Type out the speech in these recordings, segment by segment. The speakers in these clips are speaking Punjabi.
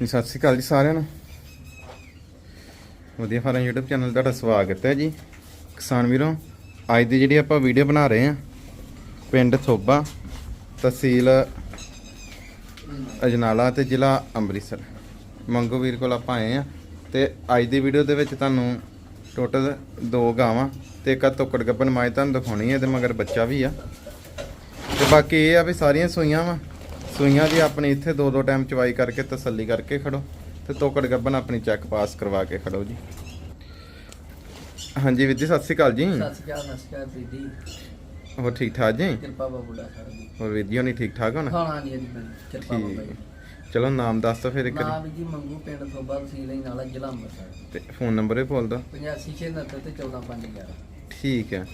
ਜੀ, ਸਤਿ ਸ਼੍ਰੀ ਅਕਾਲ ਜੀ ਸਾਰਿਆਂ ਨੂੰ। ਵਧੀਆ ਫਾਰਮ YouTube ਚੈਨਲ ਤੁਹਾਡਾ ਸਵਾਗਤ ਹੈ ਜੀ। ਕਿਸਾਨ ਵੀਰੋ, ਅੱਜ ਦੀ ਜਿਹੜੀ ਆਪਾਂ ਵੀਡੀਓ ਬਣਾ ਰਹੇ ਹਾਂ, ਪਿੰਡ ਥੋਬਾ, ਤਹਿਸੀਲ ਅਜਨਾਲਾ ਤੇ ਜ਼ਿਲ੍ਹਾ ਅੰਮ੍ਰਿਤਸਰ। ਮੰਗੋ ਵੀਰ ਕੋਲ ਆਪਾਂ ਆਏ ਆ ਤੇ ਅੱਜ ਦੀ ਵੀਡੀਓ ਦੇ ਵਿੱਚ ਤੁਹਾਨੂੰ ਟੋਟਲ ਦੋ ਗਾਵਾਂ ਤੇ ਇੱਕ ਆ ਤੋਕੜ ਗੱਬਨ ਮਾਈ ਤੁਹਾਨੂੰ ਦਿਖਾਉਣੀ ਹੈ ਤੇ ਮਗਰ ਬੱਚਾ ਵੀ ਆ। ਤੇ ਬਾਕੀ ਇਹ ਆ ਵੀ ਸਾਰੀਆਂ ਸੂਈਆਂ ਵਾ। ਸੂਈਆਂ ਦੀ ਆਪਣੀ ਇੱਥੇ ਦੋ ਦੋ ਟਾਈਮ ਚਵਾਈ ਕਰਕੇ ਤਸੱਲੀ ਕਰਕੇ ਖੜੋ ਤੇ ਤੋਕੜ ਗੱਬਨ ਆਪਣੀ ਚੈੱਕ ਪਾਸ ਕਰਵਾ ਕੇ ਖੜੋ ਜੀ। ਹਾਂਜੀ ਵੀਰ ਜੀ ਸਤਿ ਸ਼੍ਰੀ ਅਕਾਲ ਜੀ। ਸਤਿ ਸ਼੍ਰੀ ਅਕਾਲ ਹੋਰ ਠੀਕ ਠਾਕ ਜੀ? ਕਿਰਪਾ ਬਾਬੂ ਦਾ ਸਾਰਾ ਜੀ। ਹੋਰ ਵੀਰ ਜੀ ਹੋਣੀ ਠੀਕ ਠਾਕ ਹੋਣ? ਹਾਂ ਹਾਂ ਜੀ ਜੀ ਕਿਰਪਾ ਬਾਬਾ ਠੀਕ। ਜੀ ਚਲੋ ਨਾਮ ਦੱਸ ਦੋ ਫਿਰ ਇੱਕ ਵਾਰੀ। ਨਾਮ ਜੀ ਮੰਗੂ ਪਿੰਡ ਥੋਬਾ ਤਹਿਸੀਲ ਹੀ ਨਾਲਾ ਜ਼ਿਲ੍ਹਾ ਅੰਮ੍ਰਿਤਸਰ। ਤੇ ਫੋਨ ਨੰਬਰ ਵੀ ਬੋਲ ਦੋ 8569 ਤੇ 14511 ਠੀਕ ਹੈ।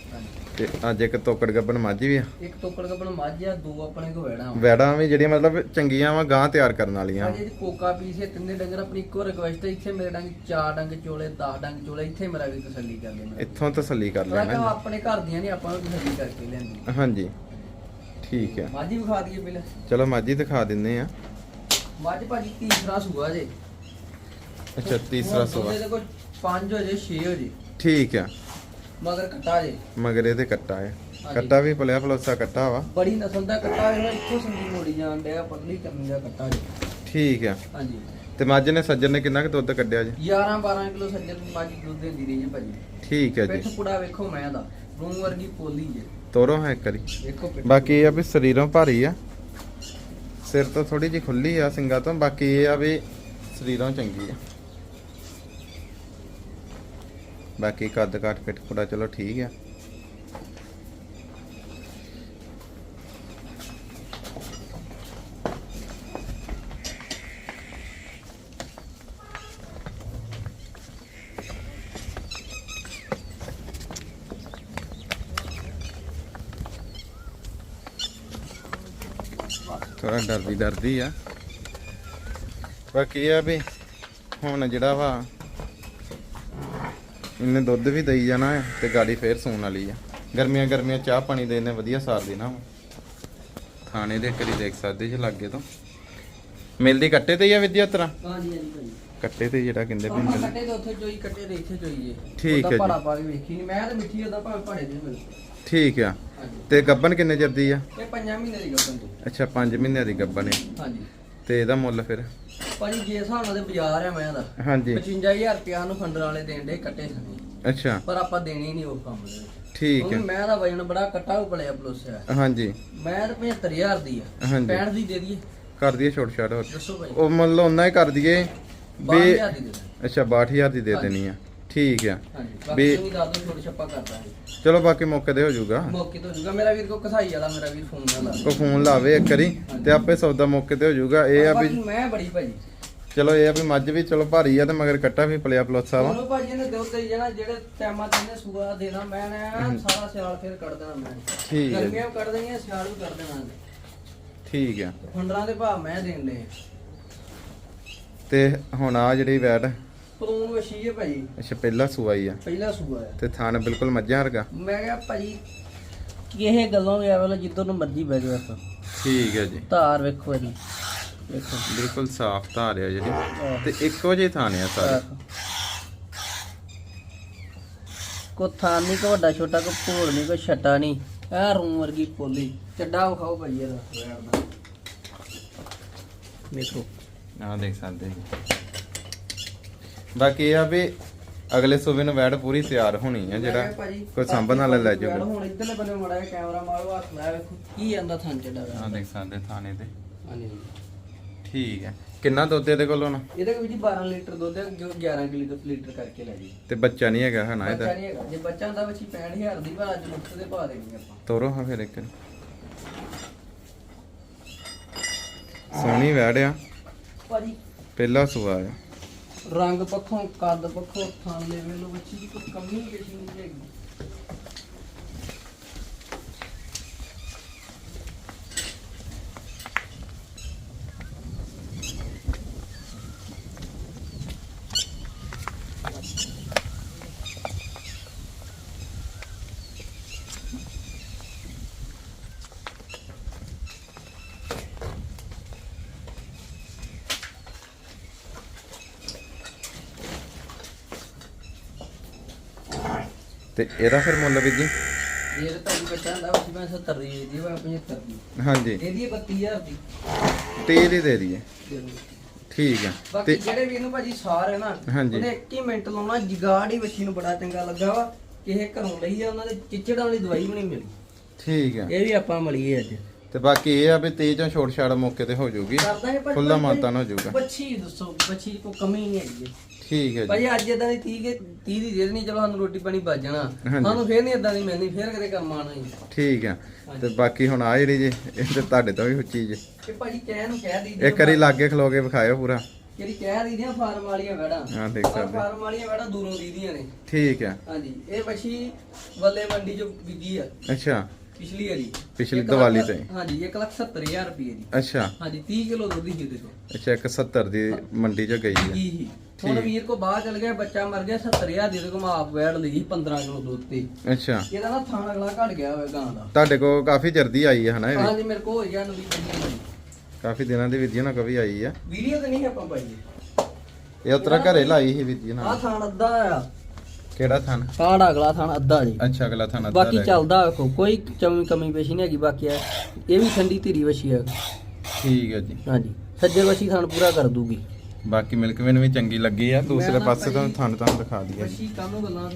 ਤੇ ਅੱਜ ਇੱਕ ਤੋਕੜ ਗੱਬਨ ਮਾਝੀ ਵੀ ਆ। ਇੱਕ ਟੋਕੜ ਕਪਣ ਮੱਝ ਆ ਦੋ ਆਪਣੇ ਕੋ ਵੈੜਾ ਵੈੜਾਂ ਵੀ ਜਿਹੜੀਆਂ ਮਤਲਬ ਚੰਗੀਆਂ ਵਾ ਗਾਂ ਤਿਆਰ ਕਰਨ ਵਾਲੀਆਂ। ਹਾਂਜੀ ਜੀ ਕੋਕਾ ਪੀਸ ਹੈ ਤਿੰਨੇ ਡੰਗਰ ਆਪਣੀ ਇੱਕੋ ਰਿਕਵੈਸਟ ਹੈ ਇੱਥੇ ਮੇਰੇ ਡੰਗ ਚਾਰ ਡੰਗ ਚੋਲੇ 10 ਡੰਗ ਚੋਲੇ ਇੱਥੇ ਮੇਰਾ ਵੀ ਤਸੱਲੀ ਕਰ ਲੈਣਾ। ਇੱਥੋਂ ਤਸੱਲੀ ਕਰ ਲੈਣਾ ਆਪਣੇ ਘਰ ਦੀਆਂ ਨਹੀਂ ਆਪਾਂ ਨੂੰ ਤਸੱਲੀ ਕਰਕੇ ਲੈਂਦੀ ਹਾਂਜੀ। ਠੀਕ ਹੈ। ਮੱਝ ਹੀ ਵਿਖਾ ਦਈਏ ਪਹਿਲਾਂ। ਚਲੋ ਮਾਝੀ ਦਿਖਾ ਦਿੰਨੇ ਆ। ਮੱਝ ਭਾਜੀ ਤੀਸਰਾ ਸੂਆ ਜੇ। ਅੱਛਾ ਤੀਸਰਾ ਸੋਆ। ਇਹਦੇ ਕੋਲ 5 ਹੋ ਜੇ 6 ਹੋ ਜੇ। ਠੀਕ ਆ ਮਗਰ ਕੱਟਾ ਜੇ। ਮਗਰ ਇਹਦੇ ਕੱਟਾ ਹੈ। ਕੱਟਾ ਵੀ ਪਲਿਆ ਪਲੋਸਾ ਕੱਟਾ ਵਾ। ਬੜੀ ਨਸਲ ਦਾ ਕੱਟਾ ਹੈ ਇੱਥੋਂ ਸੰਗੀ ਮੋੜੀ ਜਾਣ ਡਿਆ ਪਤਲੀ ਕਰਨੀ ਦਾ ਕੱਟਾ ਜੀ। ਠੀਕ ਆ। ਹਾਂਜੀ। ਤੇ ਮੱਝ ਨੇ ਸੱਜਣ ਨੇ ਕਿੰਨਾ ਕੁ ਦੁੱਧ ਕੱਢਿਆ ਜੀ? 11 12 ਕਿਲੋ ਸੱਜਣ ਮੱਝ ਦੁੱਧ ਦਿੰਦੀ ਰਹੀ ਜੀ ਭਾਜੀ। ਠੀਕ ਹੈ ਜੀ। ਪਿੱਠ ਪੁੜਾ ਵੇਖੋ ਮੈਂ ਦਾ ਰੂਮ ਵਰਗੀ ਪੋਲੀ ਜੇ। ਤੋਰੋ ਹੈ ਕਰੀ ਵੇਖੋ ਪਿੱਠ ਬਾਕੀ ਇਹ ਆ ਵੀ ਸਰੀਰੋਂ ਭਾਰੀ ਆ। ਸਿਰ ਤੋਂ ਥੋੜੀ ਜਿਹੀ ਖੁੱਲੀ ਆ ਸਿੰਗਾ ਤੋਂ ਬਾਕੀ ਇਹ ਆ ਵੀ ਸਰੀਰੋਂ ਚੰਗੀ ਆ। ਬਾਕੀ ਕੱਦ ਕਾਠ ਫਿੱਟ ਪੁੜਾ ਚਲੋ ਠੀਕ ਆ। ਥੋੜਾ ਡਰਦੀ ਡਰਦੀ ਆ। ਬਾਕੀ ਇਹ ਆ ਵੀ ਹੁਣ ਜਿਹੜਾ ਵਾ ਇਹਨੇ ਦੁੱਧ ਵੀ ਦਈ ਜਾਣਾ ਤੇ ਗਾੜੀ ਫੇਰ ਸੂਣ ਵਾਲੀ ਆ। ਗਰਮੀਆਂ ਗਰਮੀਆਂ ਚਾਹ ਪਾਣੀ ਦੇ ਇਹਨੇ ਵਧੀਆ ਸਾਰ ਦੇਣਾ ਥਾਣੇ ਦੇ ਕਰੀ ਦੇਖ ਸਕਦੇ ਜੇ ਲੱਗੇ ਤੋਂ। ਮਿਲਦੀ ਕੱਟੇ ਤੇ ਹੀ ਆ ਵਿਦਿਆ ਤਰਾ ਹਾਂਜੀ ਹਾਂਜੀ ਭਾਜੀ। ਕੱਟੇ ਤੇ ਜਿਹੜਾ ਕਹਿੰਦੇ ਵੀ ਮਿਲ ਕੱਟੇ ਦੇ ਉੱਥੇ ਚੋਈ ਕੱਟੇ ਦੇ ਇੱਥੇ ਚੋਈ ਠੀਕ ਹੈ ਜੀ। ਭਾੜਾ ਪਾ ਕੇ ਵੇਖੀ ਨਹੀਂ ਮੈਂ ਤਾਂ ਮਿੱਠੀ ਉਹਦਾ ਭਾਵੇਂ ਭਾੜੇ ਦੇ ਮਿਲ ਠੀਕ ਆ। ਤੇ ਗੱਬਨ ਕਿੰਨੇ ਚਿਰ ਦੀ ਆ? ਇਹ ਪੰਜਾਂ ਮਹੀਨੇ ਦੀ ਗੱਪਨ ਤੋਂ ਅੱਛਾ 5 ਮਹੀਨਿਆਂ ਦੀ ਗੱਬਨ ਹੈ ਹਾਂਜੀ। ਤੇ ਇਹਦਾ ਮੁੱਲ ਫਿਰ? ਭਾਜੀ ਜੇ ਹਿਸਾਬ ਨਾਲ ਤੇ ਬਾਜ਼ਾਰ ਆ ਮੈਂ ਦਾ ਹਾਂਜੀ। 55000 ਰੁਪਿਆ ਨੂੰ ਫੰਡਰ ਵਾਲੇ ਦੇਣ ਦੇ ਕੱਟੇ ਸਨੇ। ਅੱਛਾ। ਪਰ ਆਪਾਂ ਦੇਣੀ ਨਹੀਂ ਉਹ ਕੰਮ ਦੇ ਵਿੱਚ। ਠੀਕ ਹੈ। ਮੈਂ ਦਾ ਵਜਨ ਬੜਾ ਕੱਟਾ ਉਪਲਿਆ ਪਲੋਸਿਆ ਹਾਂਜੀ। ਮੈਂ ਤਾਂ 75000 ਦੀ ਆ। ਹਾਂਜੀ। 65 ਦੀ ਦੇ ਦਈਏ। ਕਰ ਦਈਏ ਛੋਟ ਛਾਟ ਹੋਰ। ਦੱਸੋ ਭਾਈ। ਉਹ ਮੁੱਲ ਉਹਨਾਂ ਹੀ ਕਰ ਦਈਏ ਵੀ 12000 ਦੀ। ਅੱਛਾ 62000 ਦੀ ਦੇ ਦੇਣੀ ਆ। ਠੀਕ ਆ। ਹਾਂਜੀ ਵੀ- ਬਾਕੀ ਤੁਸੀਂ ਦੱਸ ਦਿਓ ਛੋਟ ਛੱਪਾ ਕਰ ਦਾਂਗੇ। ਚਲੋ ਬਾਕੀ ਮੌਕੇ ਤੇ ਹੋ ਜਾਊਗਾ। ਮੌਕੇ ਤੋਂ ਜੂਗਾ ਮੇਰਾ ਵੀਰ ਕੋ ਕਸਾਈ ਵਾਲਾ ਮੇਰਾ ਵੀਰ ਫੋਨ ਨਾ ਲਾ ਕੋ ਫੋਨ ਲਾਵੇ ਇੱਕ ਵਾਰੀ ਤੇ ਆਪੇ ਸੌਦਾ ਮੌਕੇ ਤੇ ਹੋ ਜਾਊਗਾ। ਇਹ ਆ ਵੀ ਬਾਕੀ ਮੈਂ ਬੜੀ ਭਾਜੀ। ਚਲੋ ਇਹ ਆ ਵੀ ਮੱਝ ਵੀ ਚਲੋ ਭਾਰੀ ਆ ਤੇ ਮਗਰ ਕੱਟਾ ਵੀ ਪਲਿਆ ਪਲੋਸਾ ਵਾ। ਉਹਨੂੰ ਭਾਜੀ ਨੇ ਦੁੱਧ ਦੇਈ ਜਾਣਾ ਜਿਹੜੇ ਟਾਈਮਾਂ ਤੇ ਇਹਨੇ ਸੂਆ ਦੇਣਾ ਮੈਂ ਨਾ ਸਾਰਾ ਸਿਆਲ ਫਿਰ ਕੱਢ ਦੇਣਾ ਮੈਂ। ਠੀਕ ਹੈ ਜੀ। ਗਰਮੀਆਂ ਵੀ ਕੱਢ ਦੇਣੀਆਂ ਸਿਆਲ ਵੀ ਕੱਢ ਦੇਣਾ ਠੀਕ ਆ। ਫੰਡਰਾਂ ਦੇ ਭਾਅ ਮੈਂ ਦੇਣ ਦੇ। ਤੇ ਹੁਣ ਆ ਜਿਹੜੀ ਵੈਟ। ਪਲੂਨ ਵਸ਼ੀ ਹੈ ਭਾਜੀ ਅੱਛਾ ਪਹਿਲਾ ਸੂਆਈ ਆ। ਪਹਿਲਾ ਸੂਆ ਹੈ ਤੇ ਥਾਨ ਬਿਲਕੁਲ ਮੱਝਾਂ ਵਰਗਾ? ਮੈਂ ਕਿਹਾ ਭਾਜੀ ਇਹ ਗੱਲੋਂ ਗਿਆ ਵੇਲੇ ਜਿੱਦੋਂ ਨੂੰ ਮਰਜ਼ੀ ਬਹਿ ਜਾਓ ਆਪਾਂ। ਠੀਕ ਹੈ ਜੀ। ਧਾਰ ਵੇਖੋ ਇਹਦੀ। ਵੇਖੋ ਬਿਲਕੁਲ ਸਾਫ਼ ਧਾਰ ਆ ਜਿਹੜੀ। ਤੇ ਇੱਕੋ ਜਿਹੇ ਥਾਨ ਆ ਸਾਰੇ। ਕੋ ਥਾਨ ਨਹੀਂ ਕੋ ਵੱਡਾ ਛੋਟਾ ਕੋ ਭੋੜ ਨਹੀਂ ਕੋ ਛੱਟਾ ਨਹੀਂ। ਐ ਰੂਮ ਵਰਗੀ ਪੋਲੀ। ਚੱਡਾ ਵਿਖਾਓ ਭਾਈ ਇਹਦਾ। ਵੇਖੋ ਆ ਦੇਖ ਸਕਦੇ ਜੀ ਬਾਕੀ ਇਹ ਆ ਵੀ ਅਗਲੇ ਸੂਬੇ ਨੂੰ ਵੈਟ ਪੂਰੀ ਤਿਆਰ ਹੋਣੀ ਆ ਜਿਹੜਾ ਕੋਈ ਸਾਂਭਣ ਵਾਲਾ ਲੈ ਜਾਊਗਾ ਹੁਣ ਇੱਧਰਲੇ ਬੰਨੇ ਮੜਾ ਕੈਮਰਾ ਮਾਰੋ ਹੱਥ ਲਾਇਆ ਵੇਖੋ ਕੀ ਆਂਦਾ ਥਾਨ ਚੱਡਾ ਆ ਦੇਖ ਸਕਦੇ ਥਾਣੇ ਤੇ ਹਾਂਜੀ। ਠੀਕ ਹੈ ਕਿੰਨਾ ਦੁੱਧ ਇਹਦੇ ਕੋਲ ਹੁਣ? ਇਹਦੇ ਵਿੱਚ ਜੀ 12 ਲੀਟਰ ਦੁੱਧ ਹੈ ਜੋ 11 ਕਿਲੋ ਲੀਟਰ ਕਰਕੇ ਲੈ ਜੀ ਤੇ ਬੱਚਾ ਨਹੀਂ ਹੈਗਾ ਹਨਾ ਬੱਚਾ ਇਹਦਾ ਨਹੀਂ ਹੈਗਾ। ਜੇ ਬੱਚਾ ਹੁੰਦਾ ਵਿੱਚ 65000 ਦੀ ਪਰ ਅੱਜ ਮੁੱਖ ਦੇ ਪਾ ਦੇਣੀ ਆਪਾਂ। ਤੋਰੋ ਹਾਂ ਫਿਰ ਇੱਕ ਸੋਹਣੀ ਵੈੜ ਆ। ਭਾਜੀ। ਪਹਿਲਾ ਸੂਆ ਆ। ਰੰਗ ਪੱਖੋਂ ਕੱਦ ਪੱਖੋਂ ਥਾਂ ਦੇ ਵੇਲੋ ਬੱਚੀ ਦੀ ਕੋਈ ਕਮੀ ਨਹੀਂ ਨਹੀਂ ਹੈਗੀ। ਤੇ ਇਹਦਾ ਫਿਰ ਮੁੱਲ ਵੀਰ ਜੀ? ਇਹ ਤਾਂ ਤੁਹਾਨੂੰ ਬੱਚਾ ਹੁੰਦਾ ਉਸ ਮੈਂ 70 ਦੀ ਦੀ ਵਾ 75 ਦੀ। ਹਾਂਜੀ। ਇਹਦੀ 32000 ਦੀ। 30 ਦੀ ਦੇ ਦਈਏ। ਦੇ ਦਿਓ। ਠੀਕ ਆ। ਬਾਕੀ ਤੇ ਜਿਹੜੇ ਵੀ ਇਹਨੂੰ ਭਾਜੀ ਸਾਰ ਹੈ ਨਾ। ਉਹਨੇ 1 ਹੀ ਮਿੰਟ ਲਾਉਣਾ ਜਿਗਾੜ ਹੀ ਵੱਛੀ ਨੂੰ ਬੜਾ ਚੰਗਾ ਲੱਗਾ ਵਾ। ਕਿਸੇ ਘਰੋਂ ਲਈ ਆ ਉਹਨਾਂ ਦੇ ਚਿੱਚੜਾਂ ਵਾਲੀ ਦਵਾਈ ਵੀ ਨਹੀਂ ਮਿਲੀ। ਠੀਕ ਆ। ਇਹ ਵੀ ਆਪਾਂ ਮਲੀਏ ਅੱਜ। ਤੇ ਬਾਕੀ ਇਹ ਆ ਵੀ ਤੇਜ਼ ਛੋਟ ਛਾੜ ਮੌਕੇ ਤੇ ਹੋ ਜਾਊਗੀ। ਖੁੱਲਾ ਮਾਨਤਾਨ ਹੋ ਜਾਊਗਾ। ਬੱਚੀ ਦੱਸੋ ਬੱਚੀ ਕੋ ਕਮੀ ਨਹੀਂ ਹੈਗੀ। ਠੀਕ ਹੈ ਜੀ। ਭਾਜੀ ਅੱਜ ਇਦਾਂ ਦੀ 30 ਕੇ 30 ਦੀ ਦੇ ਦੇਣੀ ਚਲੋ ਸਾਨੂੰ ਰੋਟੀ ਪਾਣੀ ਬਚ ਜਾਣਾ। ਸਾਨੂੰ ਫੇਰ ਨਹੀਂ ਇਦਾਂ ਦੀ ਮਿਲਣੀ ਫੇਰ ਕਦੇ ਕੰਮ ਆਣਾ ਹੀ। ਠੀਕ ਆ ਤੇ ਬਾਕੀ ਹੁਣ ਆ ਜਿਹੜੀ ਜੀ ਇਹ ਤੇ ਤੁਹਾਡੇ ਤੋਂ ਵੀ ਉੱਚੀ ਜੀ। ਇਹ ਭਾਜੀ ਕਹਿ ਨੂੰ ਕਹਿ ਦੀ ਇੱਕ ਵਾਰੀ ਲਾਗੇ ਖਲੋ ਕੇ ਵਿਖਾਇਓ ਪੂਰਾ। ਜਿਹੜੀ ਕਹਿ ਦੀ ਦੀਆਂ ਫਾਰਮ ਵਾਲੀਆਂ ਵੜਾ। ਹਾਂ, ਦੇਖ ਸਕਦੇ। ਫਾਰਮ ਵਾਲੀਆਂ ਵੜਾ ਦੂਰੋਂ ਦੀਦੀਆਂ ਨੇ। ਠੀਕ ਆ ਹਾਂਜੀ। ਇਹ ਬੱਚੀ ਵੱਲੇ ਮੰਡੀ ਚੋਂ ਵਿਕੀ ਆ। ਅੱਛਾ। ਪਿਛਲੀ ਵਾਰੀ। ਪਿਛਲੀ ਦੀਵਾਲੀ ਤੇ। ਹਾਂਜੀ 170000 ਰੁਪਏ ਦੀ। ਅੱਛਾ। ਹਾਂਜੀ 30 ਕਿਲੋ ਦੁੱਧ ਹੀ ਉਹਦੇ ਕੋਲ। ਅੱਛਾ ਇੱਕ 70 ਦੀ ਮੰਡੀ ਚ ਗਈ ਹੈ ਕੀ ਹੀ ਹੁਣ ਵੀਰ ਕੋ ਬਾਹਰ ਚਲ ਗਿਆ ਬੱਚਾ ਮਰ ਗਿਆ 70000 ਦੀ ਕੋਲ ਮਾਪ ਵੈੜ ਲਈ 15 ਕਿਲੋ ਦੁੱਧ ਤੇ। ਅੱਛਾ। ਇਹਦਾ ਨਾ ਥਾਣ ਅਗਲਾ ਘਟ ਗਿਆ ਹੋਵੇ ਗਾਂ ਦਾ। ਤੁਹਾਡੇ ਕੋਲ ਕਾਫੀ ਜਰਦੀ ਆਈ ਹੈ ਹਨਾ ਇਹ? ਹਾਂਜੀ ਮੇਰੇ ਕੋਲ ਹੋ ਗਿਆ ਨਵੀਂ ਚੰਗੀ ਕਾਫੀ ਦਿਨਾਂ ਦੀ ਵਿਧੀ ਨਾਲ ਕਵੀ ਆਈ ਆ। ਵੀਡੀਓ ਤੇ ਨਹੀਂ ਆਪਾਂ ਪਾਈਏ ਇਹ। ਉਤਰਾ ਘਰੇ ਲਾਈ ਸੀ ਵਿਧੀ ਆਹ ਨਾਲ ਥਾਣ ਅੱਧਾ ਆ। ਕਿਹੜਾ ਥਣ? ਕਾੜ ਅਗਲਾ ਥਾਣ ਅੱਧਾ ਜੀ। ਅੱਛਾ ਅਗਲਾ ਥਣ ਅੱਧਾ ਬਾਕੀ ਰਹਿ ਗਿਆ। ਚੱਲਦਾ ਵੇਖੋ ਕੋਈ ਚਮੀ ਕਮੀ ਪੇਸ਼ੀ ਨਹੀਂ ਹੈਗੀ ਬਾਕੀ ਇਹ ਇਹ ਵੀ ਠੰਡੀ ਧੀਰੀ ਵਛੀ ਹੈ ਠੀਕ ਹੈ ਜੀ। ਹਾਂਜੀ ਸੱਜੇ ਵਛੀ ਥਾਣ ਪੂਰਾ ਕਰ ਦੂਗੀ। ਬਾਕੀ ਮਿਲਕ ਵੇਨ ਵੀ ਚੰਗੀ ਲੱਗੀ ਆ। ਦੂਸਰੇ ਪਾਸੇ ਤੋਂ ਥਣ ਤੁਹਾਨੂੰ ਦਿਖਾ ਦਈਏ। ਵਛੀ ਕਾਹਨੂੰ ਗੱਲਾਂ?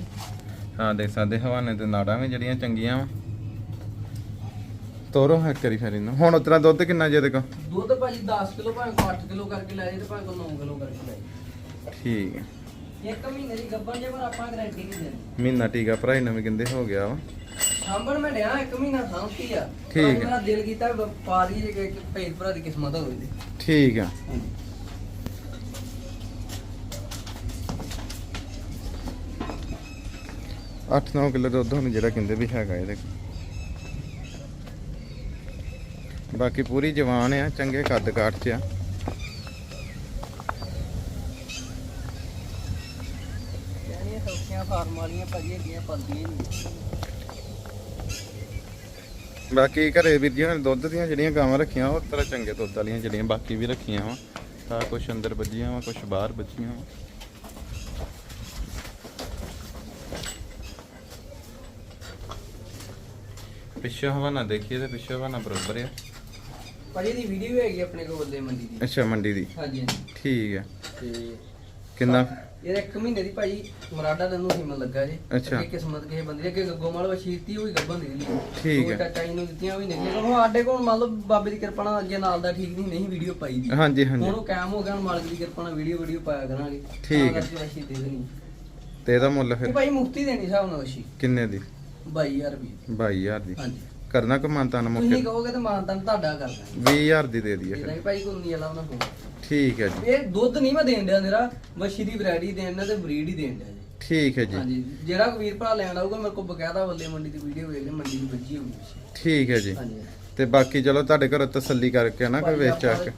ਹਾਂ ਦੇਖ ਸਕਦੇ ਹਵਾਨੇ ਤੇ ਨਾੜਾਂ ਵੀ ਜਿਹੜੀਆਂ ਚੰਗੀਆਂ ਵਾ। ਤੋਰੋ ਹੈ ਕਰੀ ਫਿਰ ਇਹਨੂੰ। ਹੁਣ ਉਤਰਾ ਦੁੱਧ ਕਿੰਨਾ ਜੇ ਦੇਖੋ? ਦੁੱਧ ਭਾਜੀ 10 ਕਿਲੋ ਭਾਵੇਂ ਕੋ 8 ਕਿਲੋ ਕਰਕੇ ਲੈ ਜੇ ਤੇ ਭਾਵੇਂ ਕੋ 9 ਕਿਲੋ ਕਰਕੇ ਲੈ ਠੀਕ ਹੈ ਇੱਕ ਮਹੀਨੇ ਦੀ ਗੱਬਣ ਜੇ ਪਰ ਆਪਾਂ ਗਾਰੰਟੀ ਨਹੀਂ ਦੇਣੀ। ਮਹੀਨਾ ਟੀਕਾ ਭਰਾਈ ਨਵੇਂ ਕਹਿੰਦੇ ਹੋ ਗਿਆ ਵਾ। ਸਾਂਭਣ ਮੈਂ ਡਿਆ ਇੱਕ ਮਹੀਨਾ ਸਾਂਭੀ ਆ। ਠੀਕ ਹੈ। ਮੇਰਾ ਦਿਲ ਕੀਤਾ ਪਾ ਦੀ ਜੇ ਕਿ ਭੇਦ ਭਰਾ ਦੀ ਕਿਸਮਤ ਹੋਵੇ ਠੀਕ ਆ। ਅੱਠ 9 ਕਿਲੋ ਦੁੱਧ ਹੁਣ ਜਿਹੜਾ ਕਹਿੰਦੇ ਵੀ ਹੈਗਾ ਇਹਦੇ। ਬਾਕੀ ਪੂਰੀ ਜਵਾਨ ਆ ਚੰਗੇ ਕੱਦ ਕਾਠ ਚ ਆ। ਬਾਕੀ ਘਰੇ ਵੀਰ ਜੀ ਦੁੱਧ ਦੀਆਂ ਜਿਹੜੀਆਂ ਗਾਵਾਂ ਰੱਖੀਆਂ ਉਹ ਤਰ੍ਹਾਂ ਚੰਗੇ ਦੁੱਧ ਵਾਲੀਆਂ ਜਿਹੜੀਆਂ ਬਾਕੀ ਵੀ ਰੱਖੀਆਂ ਵਾ ਤਾਂ ਕੁਛ ਅੰਦਰ ਵੱਜੀਆਂ ਵਾ ਕੁਛ ਬਾਹਰ ਵੱਜੀਆਂ ਵਾ। ਪਿੱਛੇ ਹਵਾਨਾ ਦੇਖੀਏ ਤੇ ਪਿੱਛੇ ਹਵਾਨਾ ਬਰੋਬਰ ਆ। ਭਾਜੀ ਦੀ ਵੀਡੀਓ ਹੈਗੀ ਆਪਣੇ ਕੋਲ ਬੱਲੇ ਮੰਡੀ ਦੀ। ਅੱਛਾ ਮੰਡੀ ਦੀ। ਹਾਂਜੀ ਹਾਂਜੀ। ਠੀਕ ਹੈ ਤੇ ਕਿੰਨਾ? ਇਹ ਇੱਕ ਮਹੀਨੇ ਦੀ ਭਾਜੀ ਮਰਾਡਾ ਦੇ ਨੂੰ ਹਿਮਲ ਲੱਗਾ ਜੀ। ਅੱਛਾ। ਅੱਗੇ ਕਿਸਮਤ ਕਿਸੇ ਬੰਦੇ ਦੀ ਅੱਗੇ ਗੋਮਾਲ ਵਸ਼ੀਤੀ ਹੋਈ ਗੱਭਣ ਨਿਕਲੀ ਠੀਕ ਹੈ। ਚਾਚਾ ਜੀ ਨੂੰ ਦਿੱਤੀਆਂ ਵੀ ਨਿਕਲੀ ਹੁਣ ਸਾਡੇ ਕੋਲ ਮੰਨ ਲਓ ਬਾਬੇ ਦੀ ਕਿਰਪਾ ਨਾਲ ਅੱਗੇ ਨਾਲ ਦਾ ਠੀਕ ਨਹੀਂ ਨਹੀਂ ਵੀਡੀਓ ਪਾਈ ਦੀ। ਹਾਂਜੀ ਹੁਣ ਹਾਂਜੀ ਉਹ ਕਾਇਮ ਹੋ ਗਿਆ ਹੁਣ ਮਾਲਕ ਦੀ ਕਿਰਪਾ ਨਾਲ ਵੀਡੀਓ ਵੀਡੀਓ ਪਾਇਆ ਕਰਾਂਗੇ। ਠੀਕ ਹੈ। ਤਾਂ ਕਰਕੇ ਵਸ਼ੀ ਦੇ ਦੇਣੀ। ਤੇ ਇਹਦਾ ਮੁੱਲ ਇਹ ਫਿਰ? ਭਾਈ ਮੁਫਤੀ ਦੇਣੀ ਸਾਹਿਬ ਨਾਲ ਵਸ਼ੀ ਕਿੰਨੇ ਦੀ? 22000 ਰੁਪਏ 22000 ਦੀ। ਹਾਂਜੀ। ਕਰਨਾ ਕੋ ਮਾਨਤਾਨ ਤੁਸੀਂ ਮੁੱਕੇ ਕਹੋਗੇ ਤਾਂ ਮਾਨਤਨ ਤੁਹਾਡਾ ਕਰਦਾ 20000 ਦੀ ਦੇ ਦਈਏ ਇਹਦਾ ਫਿਰ। ਵੀ ਭਾਈ ਕੋਈ ਨਹੀਂ ਆਲਾ ਉਹਨਾਂ ਕੋਲ। ਠੀਕ ਹੈ ਜੀ। ਇਹ ਦੁੱਧ ਨਹੀਂ ਮੈਂ ਦੇਣ ਡਿਆ ਮੇਰਾ ਵਸ਼ੀ ਦੀ ਵੈਰਾਈਟੀ ਦੇਣ ਡਿਆ ਤੇ ਬਰੀਡ ਹੀ ਦੇਣ ਡਿਆ ਜੀ। ਠੀਕ ਹੈ ਜੀ। ਹਾਂਜੀ। ਜਿਹੜਾ ਕੋਈ ਵੀਰ ਭਰਾ ਲੈਣ ਆਊਗਾ ਮੇਰੇ ਕੋਲ ਬਕਾਇਦਾ ਵੱਲੇ ਮੰਡੀ ਦੀ ਵੀਡੀਓ ਵੇਖ ਲੈ ਮੰਡੀ ਦੀ ਬੱਜੀ ਹੋਊਗੀ। ਠੀਕ ਹੈ ਜੀ। ਹਾਂਜੀ। ਤੇ ਬਾਕੀ ਚਲੋ ਤੁਹਾਡੇ ਘਰੋਂ ਤਸੱਲੀ ਕਰਕੇ ਨਾ ਕੋਈ ਵੇਚ ਚੱਕ ਆਪਾਂ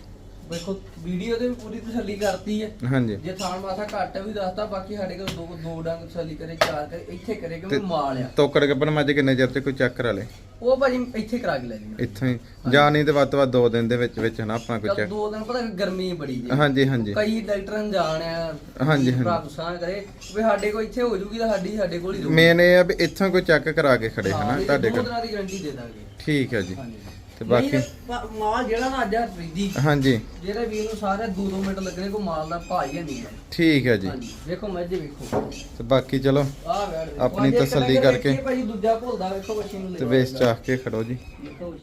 ਵੇਖੋ ਵੀਡੀਓ ਤੇ ਵੀ ਪੂਰੀ ਤਸੱਲੀ ਕਰਤੀ ਹੈ। ਹਾਂਜੀ। ਜੇ ਥਾਣ ਮਾਥਾ ਘੱਟ ਵੀ ਦੱਸਦਾ ਬਾਕੀ ਸਾਡੇ ਕੋਲ ਦੋ ਦੋ ਡੰਗ ਤਸੱਲੀ ਕਰੇ ਚਾਰ ਕਰੇ ਇੱਥੇ ਕਰੇ ਤੇ- ਮਾਲ ਆ। ਤੋਕੜ ਗੱਬਨ ਮੱਝ ਕਿੰਨੇ ਚਿਰ ਚ ਕੋਈ ਚੈੱਕ ਕਰਾ ਲੇ ਉਹ ਭਾਜੀ ਇੱਥੇ ਕਰਾ ਕੇ ਲੈ ਜਾਣਾ ਇੱਥੋਂ ਹੀ। ਜਾਂ ਨਹੀਂ ਤੇ ਵੱਧ ਤੋਂ ਵੱਧ ਦੋ ਦਿਨ ਦੇ ਵਿੱਚ ਵਿੱਚ ਨਾ ਆਪਣਾ ਕੋਈ ਚੈੱਕ ਦੋ ਦਿਨ ਪਤਾ ਗਰਮੀ ਬੜੀ ਜੀ। ਹਾਂਜੀ ਹਾਂਜੀ। ਕਈ ਡਾਕਟਰ ਅਣਜਾਣ ਆ ਹਾਂਜੀ, ਹਾਂਜੀ। ਨਾ ਕਰੇ ਵੀ ਸਾਡੇ ਕੋਲ ਇੱਥੇ ਹੋ ਜੂਗੀ ਤਾਂ ਸਾਡੀ ਸਾਡੇ ਕੋਲ ਹੀ ਮੇਨ ਇਹ ਆ ਵੀ ਇੱਥੋਂ ਕੋਈ ਚੈੱਕ ਕਰਾ ਕੇ ਖੜੇ ਹਨਾ ਤੁਹਾਡੇ ਦੋ ਕੋਲ। ਦਿਨਾਂ ਦੀ ਗਾਰੰਟੀ ਦੇ ਦਾਂਗੇ। ਠੀਕ ਹੈ ਜੀ। ਹਾਂਜੀ। ਤੇ ਬਾਕੀ ਮਾਲ ਜਿਹੜਾ ਨਾ ਅੱਜ ਆ ਫਰੀਦੀ ਹਾਂਜੀ। ਜਿਹੜੇ ਵੀਰ ਨੂੰ ਸਾਰੇ 2-2 ਮਿੰਟ ਲੱਗਣੇ ਕੋ ਮਾਲ ਦਾ ਭਾਈ ਹੈ ਨਹੀਂ ਠੀਕ ਹੈ ਜੀ। ਹਾਂਜੀ ਵੇਖੋ ਮੈਂ ਜੀ ਵੇਖੋ। ਤੇ ਬਾਕੀ ਚਲੋ ਆਪਣੀ ਤਸੱਲੀ ਕਰਕੇ ਭਾਈ ਦੂਜਾ ਭੁੱਲਦਾ ਵੇਖੋ ਬੱਚੇ ਨੂੰ ਤੇ ਵੇਚ ਚਾਹ ਕੇ ਖੜੋ ਜੀ।